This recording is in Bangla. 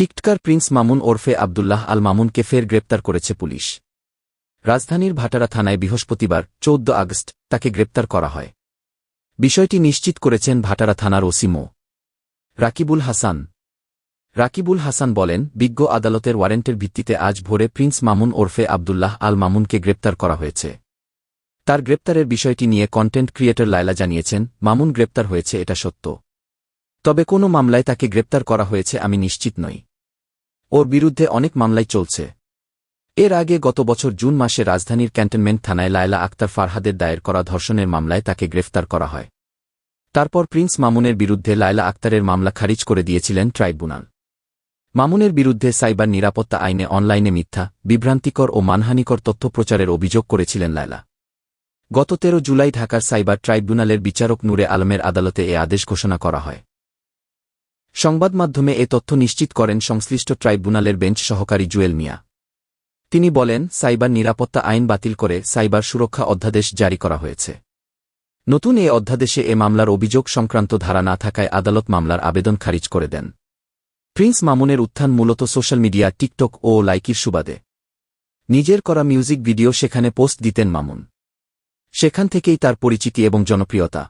টিকটকার প্রিন্স মামুন ওরফে আবদুল্লাহ আল মামুনকে ফের গ্রেপ্তার করেছে পুলিশ। রাজধানীর ভাটারা থানায় বৃহস্পতিবার, চৌদ্দ আগস্ট, তাকে গ্রেপ্তার করা হয়। বিষয়টি নিশ্চিত করেছেন ভাটারা থানার ওসিমো রাকিবুল হাসান। রাকিবুল হাসান বলেন, বিজ্ঞ আদালতের ওয়ারেন্টের ভিত্তিতে আজ ভোরে প্রিন্স মামুন ওরফে আবদুল্লাহ আল মামুনকে গ্রেপ্তার করা হয়েছে। তার গ্রেপ্তারের বিষয়টি নিয়ে কন্টেন্ট ক্রিয়েটর লায়লা জানিয়েছেন, মামুন গ্রেপ্তার হয়েছে এটা সত্য। তবে কোনো মামলায় তাকে গ্রেপ্তার করা হয়েছে আমি নিশ্চিত নই। ওর বিরুদ্ধে অনেক মামলাই চলছে। এর আগে গত বছর জুন মাসে রাজধানীর ক্যান্টনমেন্ট থানায় লায়লা আক্তার ফারহাদের দায়ের করা ধর্ষণের মামলায় তাকে গ্রেফতার করা হয়। তারপর প্রিন্স মামুনের বিরুদ্ধে লায়লা আক্তারের মামলা খারিজ করে দিয়েছিলেন ট্রাইব্যুনাল। মামুনের বিরুদ্ধে সাইবার নিরাপত্তা আইনে অনলাইনে মিথ্যা, বিভ্রান্তিকর ও মানহানিকর তথ্য প্রচারের অভিযোগ করেছিলেন লায়লা। গত তেরো জুলাই ঢাকার সাইবার ট্রাইব্যুনালের বিচারক নূরে আলমের আদালতে এ আদেশ ঘোষণা করা হয়। সংবাদ মাধ্যমে এ তথ্য নিশ্চিত করেন সংশ্লিষ্ট ট্রাইব্যুনালের বেঞ্চ সহকারী জুয়েল মিয়া। তিনি বলেন, সাইবার নিরাপত্তা আইন বাতিল করে সাইবার সুরক্ষা অধ্যাদেশ জারি করা হয়েছে। নতুন এ অধ্যাদেশে এ মামলার অভিযোগ সংক্রান্ত ধারা না থাকায় আদালত মামলার আবেদন খারিজ করে দেন। প্রিন্স মামুনের উত্থান মূলত সোশ্যাল মিডিয়া, টিকটক ও লাইকির সুবাদে। নিজের করা মিউজিক ভিডিও সেখানে পোস্ট দিতেন মামুন। সেখান থেকেই তার পরিচিতি এবং জনপ্রিয়তা।